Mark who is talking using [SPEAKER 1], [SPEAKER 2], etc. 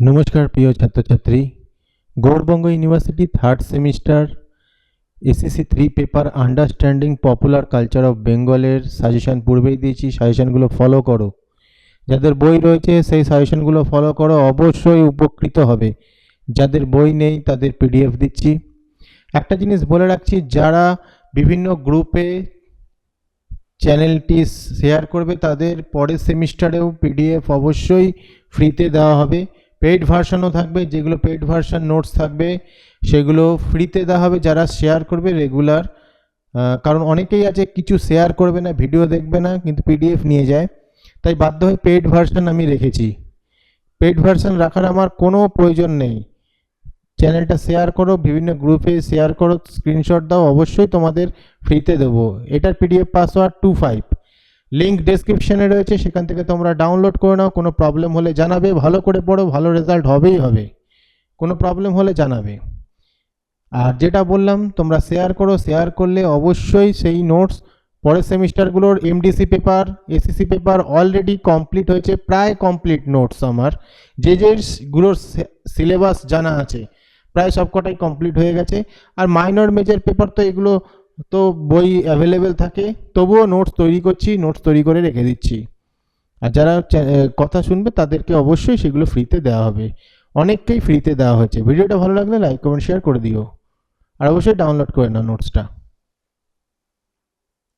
[SPEAKER 1] নমস্কার প্রিয় ছাত্রছাত্রী Gourbanga university third semester SSC three paper understanding popular culture of বেঙ্গলের সাজেশান পূর্বেই দিয়েছি সাজেশানগুলো ফলো করো। যাদের বই রয়েছে, সেই সাজেশনগুলো ফলো করো, অবশ্যই উপকৃত হবে। যাদের বই নেই, তাদের পিডিএফ দিচ্ছি। একটা জিনিস বলে রাখছি, যারা বিভিন্ন গ্রুপে চ্যানেলটি শেয়ার করবে, তাদের পরের সেমিস্টারেও পিডিএফ অবশ্যই ফ্রিতে দেওয়া হবে। পেইড ভার্সানও থাকবে, যেগুলো পেইড ভার্সান নোটস থাকবে, সেগুলো ফ্রিতে দেওয়া হবে, যারা শেয়ার করবে রেগুলার কারণ অনেকেই আছে কিছু শেয়ার করবে না ভিডিও দেখবে না, কিন্তু পিডিএফ নিয়ে যায়। তাই বাধ্য হয়ে পেইড ভার্সান আমি রেখেছি। পেইড ভার্সান রাখার আমার কোনো প্রয়োজন নেই। চ্যানেলটা শেয়ার করো, বিভিন্ন গ্রুপে শেয়ার করো স্ক্রিনশট দাও, অবশ্যই তোমাদের ফ্রিতে দেবো। এটার PDF password two five link ডেসক্রিপশনে রয়েছে, সেখান থেকে তোমরা ডাউনলোড করে নাও, কোনো প্রবলেম হলে জানাবে, ভালো করে পড়ো, ভালো রেজাল্ট হবেই হবে, কোনো প্রবলেম হলে জানাবে। আর যেটা বললাম, তোমরা শেয়ার করো শেয়ার করলে অবশ্যই সেই নোটস পরের সেমিস্টারগুলোর MDC paper ACC paper already complete হয়েছে, প্রায় কমপ্লিট নোটস আমার। যে যেগুলোর সিলেবাস জানা আছে, প্রায় সবকটাই কমপ্লিট হয়ে গেছে। আর মাইনর মেজর পেপার তো এগুলো তো বই অ্যাভেলেবেল থাকে। তবুও নোটস তৈরি করছি নোটস তৈরি করে রেখে দিচ্ছি। আর যারা কথা শুনবে তাদেরকে অবশ্যই সেগুলো ফ্রিতে দেওয়া হবে। অনেককেই ফ্রিতে দেওয়া হয়েছে। ভিডিওটা ভালো লাগলে লাইক কমেন্ট শেয়ার করে দিও। আর অবশ্যই ডাউনলোড করে নাও নোটসটা